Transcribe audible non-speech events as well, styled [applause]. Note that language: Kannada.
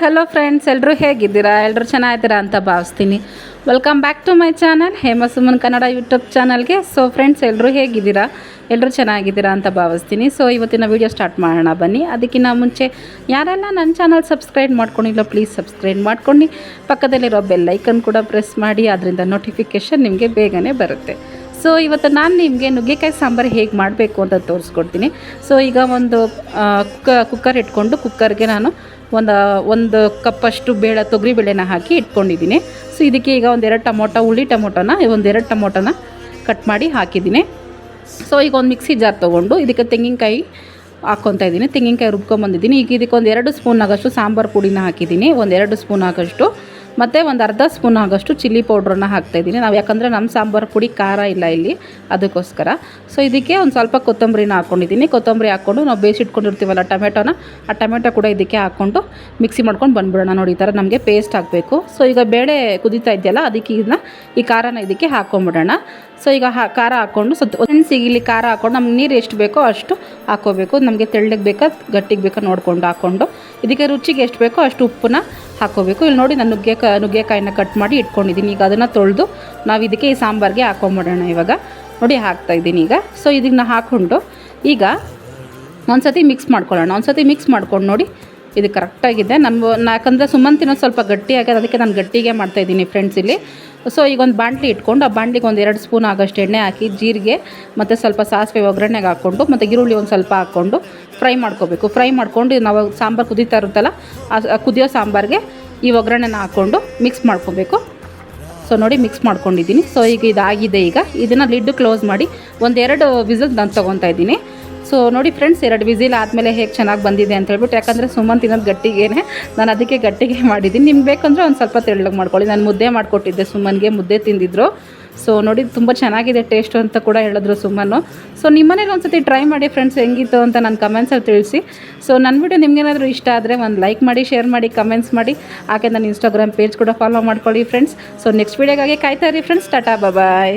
ಹಲೋ ಫ್ರೆಂಡ್ಸ್ ಎಲ್ಲರೂ ಹೇಗಿದ್ದೀರಾ? ಎಲ್ಲರೂ ಚೆನ್ನಾಗಿದ್ದೀರಾ ಅಂತ ಭಾವಿಸ್ತೀನಿ. Welcome back to my channel Hema Suman Kannada YouTube ಚಾನಲ್ಗೆ ಸೊ ಫ್ರೆಂಡ್ಸ್ ಎಲ್ಲರೂ ಹೇಗಿದ್ದೀರಾ? ಎಲ್ಲರೂ ಚೆನ್ನಾಗಿದ್ದೀರಾ ಅಂತ ಭಾವಿಸ್ತೀನಿ. ಸೊ ಇವತ್ತಿನ ವೀಡಿಯೋ ಸ್ಟಾರ್ಟ್ ಮಾಡೋಣ ಬನ್ನಿ. ಅದಕ್ಕಿಂತ ಮುಂಚೆ ಯಾರೆಲ್ಲ ನನ್ನ ಚಾನಲ್ ಸಬ್ಸ್ಕ್ರೈಬ್ ಮಾಡ್ಕೊಂಡಿಲ್ಲ ಪ್ಲೀಸ್ ಸಬ್ಸ್ಕ್ರೈಬ್ ಮಾಡ್ಕೊಂಡು. ಪಕ್ಕದಲ್ಲಿರೋ ಬೆಲ್ ಐಕನ್ ಕೂಡ ಪ್ರೆಸ್ ಮಾಡಿ, ಅದರಿಂದ ನೋಟಿಫಿಕೇಷನ್ ನಿಮಗೆ ಬೇಗನೆ ಬರುತ್ತೆ. ಸೊ ಇವತ್ತು ನಾನು ನಿಮಗೆ ನುಗ್ಗೆಕಾಯಿ ಸಾಂಬಾರು ಹೇಗೆ ಮಾಡಬೇಕು ಅಂತ ತೋರಿಸ್ಕೊಡ್ತೀನಿ. ಸೊ ಈಗ ಒಂದು ಕುಕ್ಕ ಕುಕ್ಕರ್ ಇಟ್ಕೊಂಡು ಕುಕ್ಕರ್ಗೆ ನಾನು ಒಂದು ಒಂದು ಕಪ್ಪಷ್ಟು ಬೇಳೆ ತೊಗರಿ ಬೇಳೆನ ಹಾಕಿ ಇಟ್ಕೊಂಡಿದ್ದೀನಿ. ಸೊ ಇದಕ್ಕೆ ಈಗ ಒಂದೆರಡು ಟೊಮೊಟೊ ಹುಳಿ ಟೊಮೊಟೊನ ಒಂದೆರಡು ಟೊಮೊಟೊನ ಕಟ್ ಮಾಡಿ ಹಾಕಿದ್ದೀನಿ. ಸೊ ಈಗ ಒಂದು ಮಿಕ್ಸಿ ಜಾರ್ ತೊಗೊಂಡು ಇದಕ್ಕೆ ತೆಂಗಿನಕಾಯಿ ಹಾಕ್ಕೊತಾ ಇದ್ದೀನಿ. ತೆಂಗಿನಕಾಯಿ ರುಬ್ಕೊಂಬಂದಿದ್ದೀನಿ ಈಗ ಇದಕ್ಕೆ ಒಂದು ಎರಡು ಸ್ಪೂನ್ ಆಗೋಷ್ಟು ಸಾಂಬಾರು ಪುಡಿನ ಹಾಕಿದ್ದೀನಿ. ಒಂದೆರಡು ಸ್ಪೂನ್ ಆಗೋಷ್ಟು ಮತ್ತು ಒಂದು ಅರ್ಧ ಸ್ಪೂನ್ ಆಗೋಷ್ಟು ಚಿಲ್ಲಿ ಪೌಡ್ರನ್ನ ಹಾಕ್ತಾಯಿದ್ದೀನಿ ನಾವು ಯಾಕಂದರೆ ನಮ್ಮ ಸಾಂಬಾರು ಪುಡಿ ಖಾರ ಇಲ್ಲ ಇಲ್ಲಿ, ಅದಕ್ಕೋಸ್ಕರ. ಸೊ ಇದಕ್ಕೆ ಒಂದು ಸ್ವಲ್ಪ ಕೊತ್ತಂಬರಿನ ಹಾಕ್ಕೊಂಡಿದ್ದೀನಿ ಕೊತ್ತಂಬರಿ ಹಾಕ್ಕೊಂಡು ನಾವು ಬೇಯಿಸಿಟ್ಕೊಂಡಿರ್ತೀವಲ್ಲ ಟೊಮೆಟೋನ, ಆ ಟೊಮೆಟೊ ಕೂಡ ಇದಕ್ಕೆ ಹಾಕ್ಕೊಂಡು ಮಿಕ್ಸಿ ಮಾಡ್ಕೊಂಡು ಬಂದ್ಬಿಡೋಣ ನೋಡಿ, ಈ ಥರ ನಮಗೆ ಪೇಸ್ಟ್ ಹಾಕಬೇಕು ಸೊ ಈಗ ಬೇಳೆ ಕುದೀತಾ ಇದೆಯಲ್ಲ, ಅದಕ್ಕೆ ಇದನ್ನ ಈ ಖಾರನ ಇದಕ್ಕೆ ಹಾಕ್ಕೊಂಬಿಡೋಣ ಸೊ ಈಗ ಹಾ ಖಾರ ಹಾಕ್ಕೊಂಡು ಸ್ವಲ್ಪ ಫ್ರೆಂಡ್ಸ್ ಇಲ್ಲಿ ಖಾರ ಹಾಕ್ಕೊಂಡು ನಮ್ಗೆ ನೀರು ಎಷ್ಟು ಬೇಕೋ ಅಷ್ಟು ಹಾಕೋಬೇಕು ನಮಗೆ ತೆಳ್ಳಗೆ ಬೇಕಾ ಗಟ್ಟಿಗೆ ಬೇಕಾ ನೋಡಿಕೊಂಡು ಹಾಕ್ಕೊಂಡು. ಇದಕ್ಕೆ ರುಚಿಗೆ ಎಷ್ಟು ಬೇಕೋ ಅಷ್ಟು ಉಪ್ಪನ್ನ ಹಾಕೋಬೇಕು ಇಲ್ಲಿ ನೋಡಿ ನಾನು ನುಗ್ಗೆ ನುಗ್ಗೆಕಾಯಿನ ಕಟ್ ಮಾಡಿ ಇಟ್ಕೊಂಡಿದ್ದೀನಿ. ಈಗ ಅದನ್ನು ತೊಳೆದು ನಾವು ಇದಕ್ಕೆ ಈ ಸಾಂಬಾರಿಗೆ ಹಾಕೊಂಬಿಡೋಣ ಇವಾಗ. ನೋಡಿ ಹಾಕ್ತಾ ಇದ್ದೀನಿ ಈಗ. ಸೊ ಇದನ್ನ ಹಾಕ್ಕೊಂಡು ಈಗ ಒಂದ್ಸತಿ ಮಿಕ್ಸ್ ಮಾಡ್ಕೊಳ್ಳೋಣ. ಒಂದ್ಸತಿ ಮಿಕ್ಸ್ ಮಾಡ್ಕೊಂಡು ನೋಡಿ ಇದು ಕರೆಕ್ಟಾಗಿದೆ ನಮ್ಮ ಯಾಕಂದರೆ ಸುಮಂತಿನ ಸ್ವಲ್ಪ ಗಟ್ಟಿ ಅದಕ್ಕೆ ನಾನು ಗಟ್ಟಿಗೆ ಮಾಡ್ತಾಯಿದ್ದೀನಿ ಫ್ರೆಂಡ್ಸ್ ಇಲ್ಲಿ. ಸೊ ಈಗ ಒಂದು ಬಾಂಡ್ಲಿ ಇಟ್ಕೊಂಡು, ಆ ಬಾಂಡ್ಲಿಗೆ ಒಂದು ಎರಡು ಸ್ಪೂನ್ ಆಗೋಷ್ಟು ಎಣ್ಣೆ ಹಾಕಿ, ಜೀರಿಗೆ, ಮತ್ತು ಸ್ವಲ್ಪ ಸಾಸಿವೆ ಒಗ್ಗರಣೆಗೆ ಹಾಕ್ಕೊಂಡು, ಮತ್ತು ಈರುಳ್ಳಿ ಒಂದು ಸ್ವಲ್ಪ ಹಾಕ್ಕೊಂಡು ಫ್ರೈ ಮಾಡ್ಕೋಬೇಕು. ಫ್ರೈ ಮಾಡ್ಕೊಂಡು, ನಾವು ಸಾಂಬಾರು ಕುದೀತಾ ಇರುತ್ತಲ್ಲ, ಆ ಕುದಿಯೋ ಸಾಂಬಾರಿಗೆ ಈ ಒಗ್ಗರಣೆನ ಹಾಕ್ಕೊಂಡು ಮಿಕ್ಸ್ ಮಾಡ್ಕೋಬೇಕು. ಸೊ ನೋಡಿ ಮಿಕ್ಸ್ ಮಾಡ್ಕೊಂಡಿದ್ದೀನಿ. ಸೊ ಈಗ ಇದಾಗಿದೆ ಈಗ. ಇದನ್ನು ಲಿಡ್ ಕ್ಲೋಸ್ ಮಾಡಿ ಒಂದೆರಡು ವಿಸಲ್ ನಾನು ತೊಗೊತಾ ಇದ್ದೀನಿ. ಸೊ ನೋಡಿ ಫ್ರೆಂಡ್ಸ್ ಎರಡು ವಿಸಿಲ್ ಆದಮೇಲೆ ಹೇಗೆ ಚೆನ್ನಾಗಿ ಬಂದಿದೆ ಅಂತ ಹೇಳ್ಬಿಟ್ಟು, ಯಾಕಂದರೆ ಸುಮ್ಮನೆ ತಿನ್ನೋದು ಗಟ್ಟಿಗೇನೆ ನಾನು ಅದಕ್ಕೆ ಗಟ್ಟಿಗೆ [laughs] ಮಾಡಿದ್ದೀನಿ. ನಿಮ್ಗೆ ಬೇಕಂದ್ರೆ ಒಂದು ಸ್ವಲ್ಪ ತೆಳ್ಳಗೆ ಮಾಡ್ಕೊಳ್ಳಿ. ನಾನು ಮುದ್ದೆ ಮಾಡಿಕೊಟ್ಟಿದ್ದೆ ಸುಮ್ಮನಿಗೆ ಮುದ್ದೆ ತಿಂದಿದ್ರು. ಸೊ ನೋಡಿ ತುಂಬ ಚೆನ್ನಾಗಿದೆ ಟೇಸ್ಟು ಅಂತ ಕೂಡ ಹೇಳಿದ್ರು ಸುಮ್ಮನು ಸೊ ನಿಮ್ಮನೇಲಿ ಒಂದ್ಸತಿ ಟ್ರೈ ಮಾಡಿ ಫ್ರೆಂಡ್ಸ್ ಹೆಂಗಿತ್ತು ಅಂತ ನನ್ನ ಕಮೆಂಟ್ಸಲ್ಲಿ ತಿಳಿಸಿ. ಸೊ ನನ್ನ ವಿಡಿಯೋ ನಿಮಗೇನಾದರೂ ಇಷ್ಟ ಆದರೆ ಒಂದು ಲೈಕ್ ಮಾಡಿ ಶೇರ್ ಮಾಡಿ ಕಮೆಂಟ್ಸ್ ಮಾಡಿ. ಹಾಗೆ ನನ್ನ ಇನ್ಸ್ಟಾಗ್ರಾಮ್ ಪೇಜ್ ಕೂಡ ಫಾಲೋ ಮಾಡ್ಕೊಳ್ಳಿ ಫ್ರೆಂಡ್ಸ್ ಸೊ ನೆಕ್ಸ್ಟ್ ವೀಡಿಯೋಗಾಗಿ ಕಾಯ್ತಾ ಇರಿ ಫ್ರೆಂಡ್ಸ್ ಟಾಟಾ ಬಾಯ್